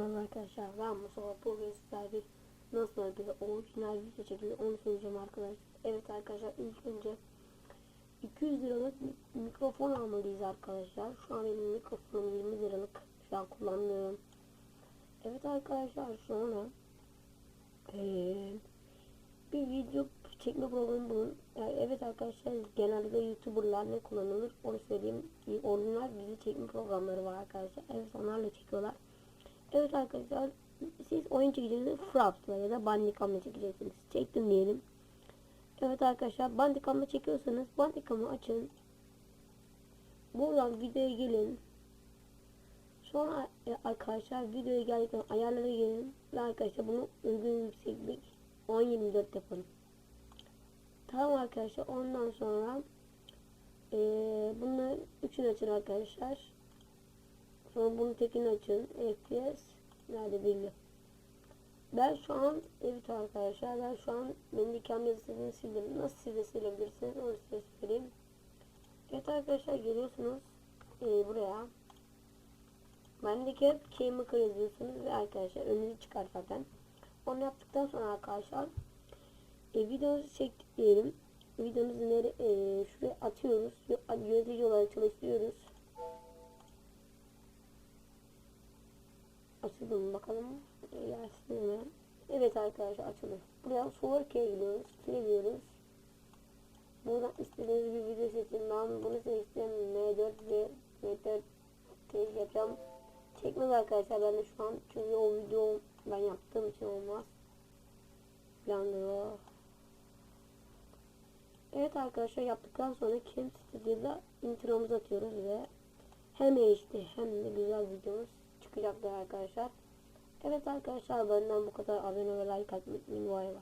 arkadaşlar ben Mustafa bugün sizler bir nasıl bir orijinal video şekilde onu söyleyeceğim arkadaşlar. Evet arkadaşlar ilk önce 200 liralık mi- mikrofon almalıyız arkadaşlar. Şu an benim mikrofonum 20 liralık. Şu an kullanmıyorum. Evet arkadaşlar sonra eee, bir video çekme programı bulun. Yani evet arkadaşlar genelde YouTuber'lar ne kullanılır onu söyleyeyim. Orijinal dizi çekme programları var arkadaşlar. Evet onlarla çekiyorlar. Evet arkadaşlar siz oyun çekeceksiniz Fraps'la ya da Bandicam'la çekeceksiniz. Çektim diyelim. Evet arkadaşlar Bandicam'la çekiyorsanız Bandicam'ı açın. Buradan videoya gelin. Sonra e, arkadaşlar videoya geldikten ayarlara gelin. Ve arkadaşlar bunu uygun yükseklik 10-24 yapalım. Tamam arkadaşlar ondan sonra eee bunları üçünü açın arkadaşlar. Sonra bunu tekini açın. FPS nerede bilgi. Ben şu an evet arkadaşlar ben şu an Bandicam yazısını sildim. Nasıl siz de silebilirsiniz onu size söyleyeyim. Evet arkadaşlar geliyorsunuz eee, buraya. Bandicam Chemical yazıyorsunuz ve arkadaşlar önünüze çıkar zaten. Onu yaptıktan sonra arkadaşlar e, videomuzu çektik diyelim. Videomuzu nere, e, şuraya atıyoruz. Yö- Yönetici olarak çalıştırıyoruz. Açıldı mı bakalım. Evet arkadaşlar açıldı. Buraya Source'e gidiyoruz. Siliyoruz. Buradan istediğiniz bir video seçin. Ben bunu seçtim. M4 ve M4 teyze yapacağım. Çekmez arkadaşlar ben de şu an. Çünkü o video ben yaptığım için olmaz. Planlıyor. Evet arkadaşlar yaptıktan sonra Kim Studio'da intromuzu atıyoruz ve hem HD hem de güzel videomuz çıkacaktır arkadaşlar. Evet arkadaşlar benden bu kadar abone ve like atmayı unutmayın.